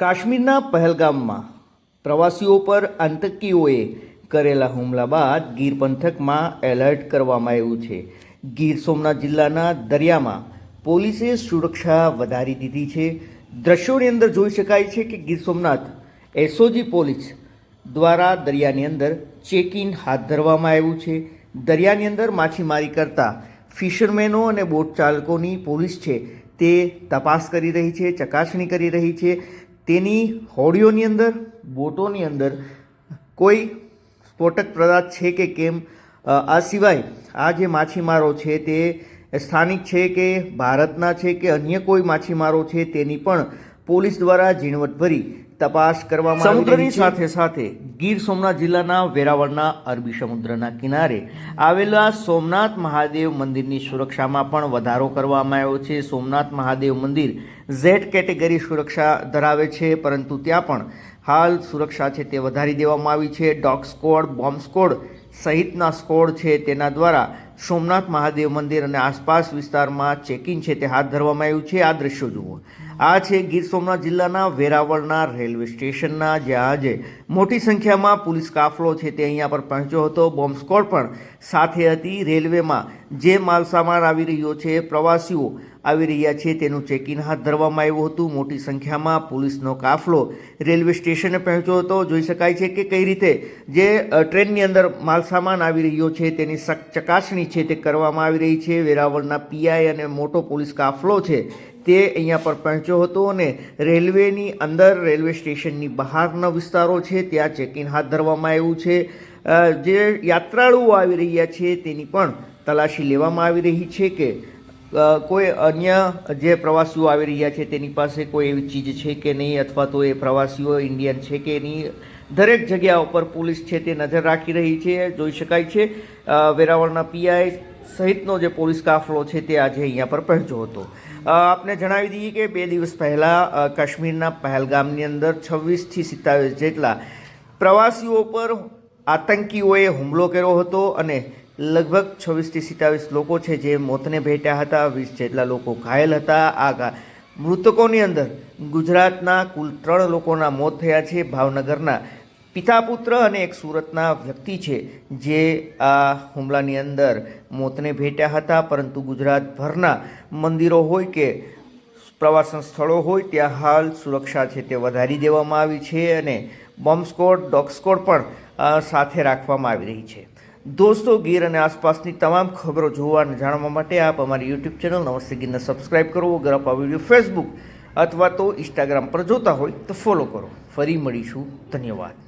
કાશ્મીરના પહેલગામમાં પ્રવાસીઓ પર આતંકીઓએ કરેલા હુમલા બાદ ગીર પંથકમાં એલર્ટ કરવામાં આવ્યું છે. ગીર સોમનાથ જિલ્લાના દરિયામાં પોલીસે સુરક્ષા વધારી દીધી છે. દ્રશ્યોની અંદર જોઈ શકાય છે કે ગીર સોમનાથ એસઓજી પોલીસ દ્વારા દરિયાની અંદર ચેકિંગ હાથ ધરવામાં આવ્યું છે. દરિયાની અંદર માછીમારી કરતા ફિશરમેનો અને બોટ ચાલકોની પોલીસ છે તે તપાસ કરી રહી છે, ચકાસણી કરી રહી છે. તેની હોડીઓની અંદર, બોટોની અંદર કોઈ સ્ફોટક પદાર્થ છે કે કેમ? આ સિવાય આ જે માછીમારો છે તે સ્થાનિક છે કે ભારતના છે કે અન્ય કોઈ માછીમારો છે તેની પણ પોલીસ દ્વારા ઝીણવટભરી તપાસ કરવામાં સમુદ્રની સાથે સાથે ગીર સોમનાથ જિલ્લાના વેરાવળના અરબી સમુદ્રના કિનારે આવેલા સોમનાથ મહાદેવ મંદિરની સુરક્ષામાં પણ વધારો કરવામાં આવ્યો છે. સોમનાથ મહાદેવ મંદિર ઝેડ કેટેગરી સુરક્ષા ધરાવે છે પરંતુ ત્યાં પણ હાલ સુરક્ષા છે તે વધારી દેવામાં આવી છે. ડોગ સ્કોડ બોમ્બ સ્કોડ સહિતના સ્કોડ છે તેના દ્વારા સોમનાથ મહાદેવ મંદિર અને આસપાસ વિસ્તારમાં ચેકિંગ છે તે હાથ ધરવામાં આવ્યું છે. આ દ્રશ્યો જુઓ. આ છે ગીર સોમનાથ જિલ્લાના વેરાવળના રેલવે સ્ટેશનના, જ્યાં આજે મોટી સંખ્યામાં પોલીસ કાફલો છે તે અહીંયા પર પહોંચ્યો હતો. બોમ્બ સ્કોડ પણ સાથે હતી રેલવેમાં. જે માલસામાન આવી રહ્યો છે, પ્રવાસીઓ આવી રહ્યા છે. તેનું ચેકિંગ હાથ ધરવામાં આવ્યું હતું. મોટી સંખ્યામાં પોલીસનો કાફલો રેલવે સ્ટેશને પહોંચ્યો હતો. જોઈ શકાય છે કે કઈ રીતે જે ટ્રેનની અંદર માલસામાન આવી રહ્યો છે તેની ચકાસણી છે તે કરવામાં આવી રહી છે. વેરાવળના પીઆઈ અને મોટો પોલીસ કાફલો છે તે અહીંયા પર પહોંચ્યો હતો અને રેલવેની અંદર, રેલવે સ્ટેશનની બહારના વિસ્તારો છે ત્યાં ચેકિંગ હાથ ધરવામાં આવ્યું છે. જે યાત્રાળુઓ આવી રહ્યા છે તેની પણ તલાશી લેવામાં આવી રહી છે કે કોઈ અન્ય જે પ્રવાસીઓ આવી રહ્યા છે તેની પાસે કોઈ એવી ચીજ છે કે નહીં અથવા તો એ પ્રવાસીઓ ઇન્ડિયન છે કે નહીં? દરેક જગ્યા ઉપર પોલીસ છે તે નજર રાખી રહી છે, જોઈ શકાય છે. વેરાવળના પીઆઈ સહિતનો જે પોલીસ કાફલો છે તે આજે અહીંયા પર પહોંચ્યો હતો. આપને જણાવી દઈએ કે બે દિવસ પહેલાં કાશ્મીરના પહેલગામની અંદર છવ્વીસથી સિત્તાવીસ જેટલા પ્રવાસીઓ પર આતંકીઓએ હુમલો કર્યો હતો અને લગભગ છવ્વીસથી સિત્તાવીસ લોકો છે જે મોતને ભેટ્યા હતા, વીસ જેટલા લોકો ઘાયલ હતા. આ મૃતકોની અંદર ગુજરાતના કુલ ત્રણ લોકોના મોત થયા છે. ભાવનગરના પિતા પુત્ર અને એક સુરતના વ્યક્તિ છે જે આ હુમલાની અંદર મોતને ભેટ્યા હતા. પરંતુ ગુજરાતભરના મંદિરો હોય કે પ્રવાસન સ્થળો હોય, ત્યાં હાલ સુરક્ષા છે તે વધારી દેવામાં આવી છે અને બોમ્બ સ્કોડ, ડોગ સ્કોડ પણ સાથે રાખવામાં આવી રહી છે. દોસ્તો, ગીર અને આસપાસની તમામ ખબરો જોવા અને જાણવા માટે આપ અમારી યુટ્યુબ ચેનલ નમસ્તે ગીરને સબસ્ક્રાઇબ કરો. અગર આપ આ વીડિયો ફેસબુક અથવા તો ઇન્સ્ટાગ્રામ પર જોતા હોય તો ફોલો કરો. ફરી મળીશું. ધન્યવાદ.